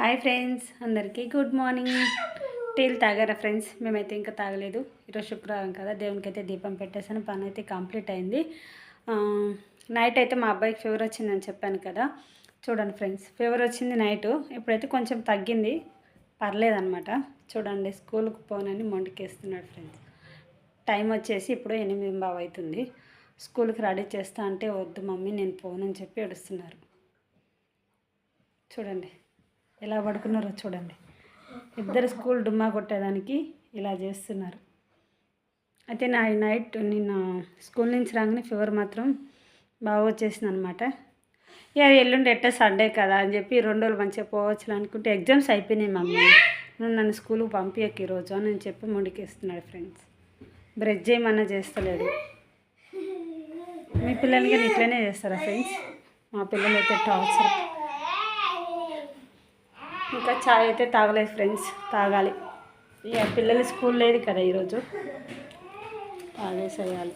Hi friends అందరికీ good morning. టీలు తాగారా ఫ్రెండ్స్? మేమైతే ఇంకా తాగలేదు. ఈరోజు శుక్రవారం కదా దేవునికి అయితే దీపం పెట్టేసాను పని అయితే కంప్లీట్ అయింది. నైట్ అయితే మా అబ్బాయికి ఫీవర్ వచ్చిందని చెప్పాను కదా. చూడండి ఫ్రెండ్స్ ఫీవర్ వచ్చింది నైట్. ఇప్పుడైతే కొంచెం తగ్గింది. పర్లేదనమాట చూడండి స్కూల్కి పోనని మొండికేస్తున్నాడు ఫ్రెండ్స్. టైం వచ్చేసి ఇప్పుడు ఎనిమిది బావు అవుతుంది స్కూల్కి రెడీ చేస్తా అంటే వద్దు మమ్మీ నేను పోనని చెప్పి ఏడుస్తున్నారు. చూడండి. ఎలా పడుకున్నారో చూడండి. ఇద్దరు స్కూల్ డుమ్మా కొట్టేదానికి ఇలా చేస్తున్నారు. అయితే నా నైట్ నిన్న స్కూల్ నుంచి రాగానే ఫీవర్ మాత్రం బాగా వచ్చేసింది అనమాట ఇక ఎల్లుండి ఎట్ట సండే కదా అని చెప్పి రెండు రోజులు మంచిగా పోవచ్చు అనుకుంటే ఎగ్జామ్స్ అయిపోయినాయి మమ్మీ. నువ్వు నన్ను స్కూల్కి పంపించకు ఈరోజు అని నేను చెప్పి ముడికేస్తున్నాడు ఫ్రెండ్స్. బ్రష్ చేయమన్నా చేస్తలేడు. మీ పిల్లలకి ఇట్లనే చేస్తారా ఫ్రెండ్స్? మా పిల్లలు అయితే టార్చర్. ఇంకా చాయ్ అయితే తాగలేదు ఫ్రెండ్స్ తాగాలి. ఇక పిల్లలు స్కూల్ లేదు కదా ఈరోజు. తాగేసేయాలి.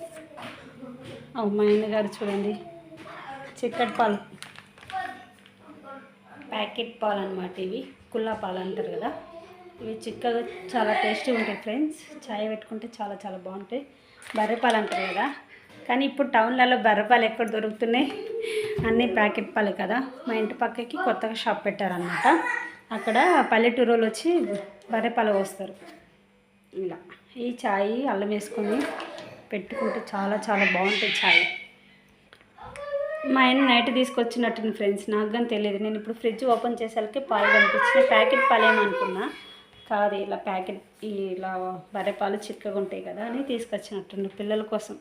అమ్మాయిని మా గారు చూడండి చిక్కటి పాలు. ప్యాకెట్ పాలు అనమాట ఇవి కుల్లా పాలు అంటారు కదా. ఇవి చిక్కగా చాలా టేస్టీ ఉంటాయి ఫ్రెండ్స్. చాయ్ పెట్టుకుంటే చాలా చాలా బాగుంటాయి. బర్రెపాలు అంటారు కదా. కానీ ఇప్పుడు టౌన్లలో బర్రెపాలు ఎక్కడ దొరుకుతున్నాయి? అన్నీ ప్యాకెట్ పాలు కదా. మా ఇంటి పక్కకి కొత్తగా షాప్ పెట్టారనమాట అక్కడ పల్లెటూరులో వచ్చి బర్రెపాలు పోస్తారు ఇలా. ఈ చాయ్ అల్లం వేసుకొని పెట్టుకుంటే చాలా చాలా బాగుంటుంది చాయ్. మా ఆయన నైట్ తీసుకొచ్చినట్టు ఫ్రెండ్స్. నాకు కానీ తెలియదు. నేను ఇప్పుడు ఫ్రిడ్జ్ ఓపెన్ చేసేసరికి పాలు కనిపించిన ప్యాకెట్ పాలేమనుకున్నా కాదు ఇలా ప్యాకెట్ ఇలా బర్రె పాలు చిక్కగా ఉంటాయి కదా అని తీసుకొచ్చినట్టు పిల్లల కోసం.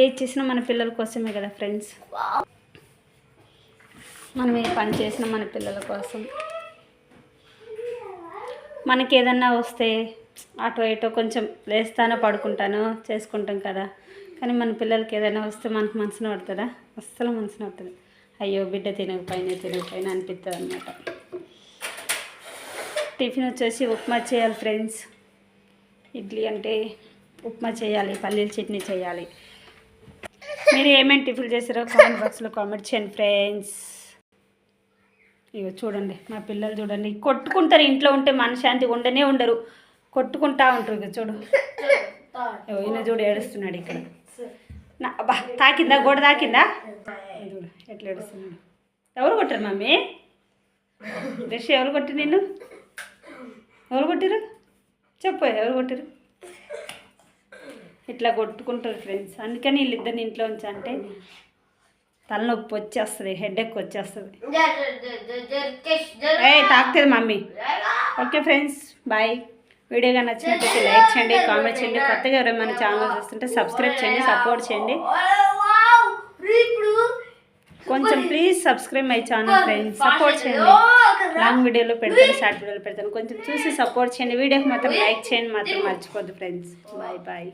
ఏది చేసినా మన పిల్లల కోసమే కదా ఫ్రెండ్స్. మనం ఏ పని చేసినా మన పిల్లల కోసం. మనకి ఏదన్నా వస్తే అటో ఇటో కొంచెం లేస్తానో పడుకుంటానో చేసుకుంటాం కదా. కానీ మన పిల్లలకి ఏదైనా వస్తే మనకు మనసున పడుతుందా? అస్సలు మనసున పడుతుంది. అయ్యో బిడ్డ తినకపోయినా తినకపోయినా అనిపిస్తుంది అనమాట టిఫిన్ వచ్చేసి ఉప్మా చేయాలి ఫ్రెండ్స్. ఇడ్లీ అంటే ఉప్మా చేయాలి పల్లీల చట్నీ చేయాలి. మీరు ఏమేమి టిఫిన్ చేసారో కామెంట్ బాక్స్లో కామెంట్ చేయండి ఫ్రెండ్స్. ఇగో చూడండి మా పిల్లలు చూడండి. కొట్టుకుంటారు ఇంట్లో ఉంటే మనశాంతి ఉండనే ఉండరు. కొట్టుకుంటా ఉంటారు ఇక చూడు. ఈయన చూడు ఏడుస్తున్నాడు ఇక్కడ. నా అబ్బా తాకిందా? గోడ తాకిందా? చూడు ఎట్లా ఏడుస్తున్నాడు. ఎవరు కొట్టారు మమ్మీ? బ్రష్ ఎవరు కొట్టి నిన్ను? ఎవరు కొట్టారు? చెప్పు ఎవరు కొట్టారు? ఇట్లా కొట్టుకుంటారు ఫ్రెండ్స్ అందుకని వీళ్ళిద్దరిని ఇంట్లో ఉంచా అంటే తలనొప్పి వచ్చేస్తుంది హెడేక్ వచ్చేస్తుంది. ఏ తాకుతుంది mummy. Okay friends bye. Video కానీ నచ్చినట్లయితే లైక్ చేయండి కామెంట్ చేయండి. కొత్తగా ఎవరైనా మన ఛానల్ చూస్తుంటే సబ్స్క్రైబ్ చేయండి సపోర్ట్ చేయండి. కొంచెం please subscribe my channel friends support చేయండి. లాంగ్ వీడియోలో పెడతాను షార్ట్ వీడియోలో పెడతాను. కొంచెం చూసి సపోర్ట్ చేయండి. వీడియోకి మాత్రం లైక్ చేయండి మాత్రం మర్చిపోద్దు ఫ్రెండ్స్ బాయ్ బాయ్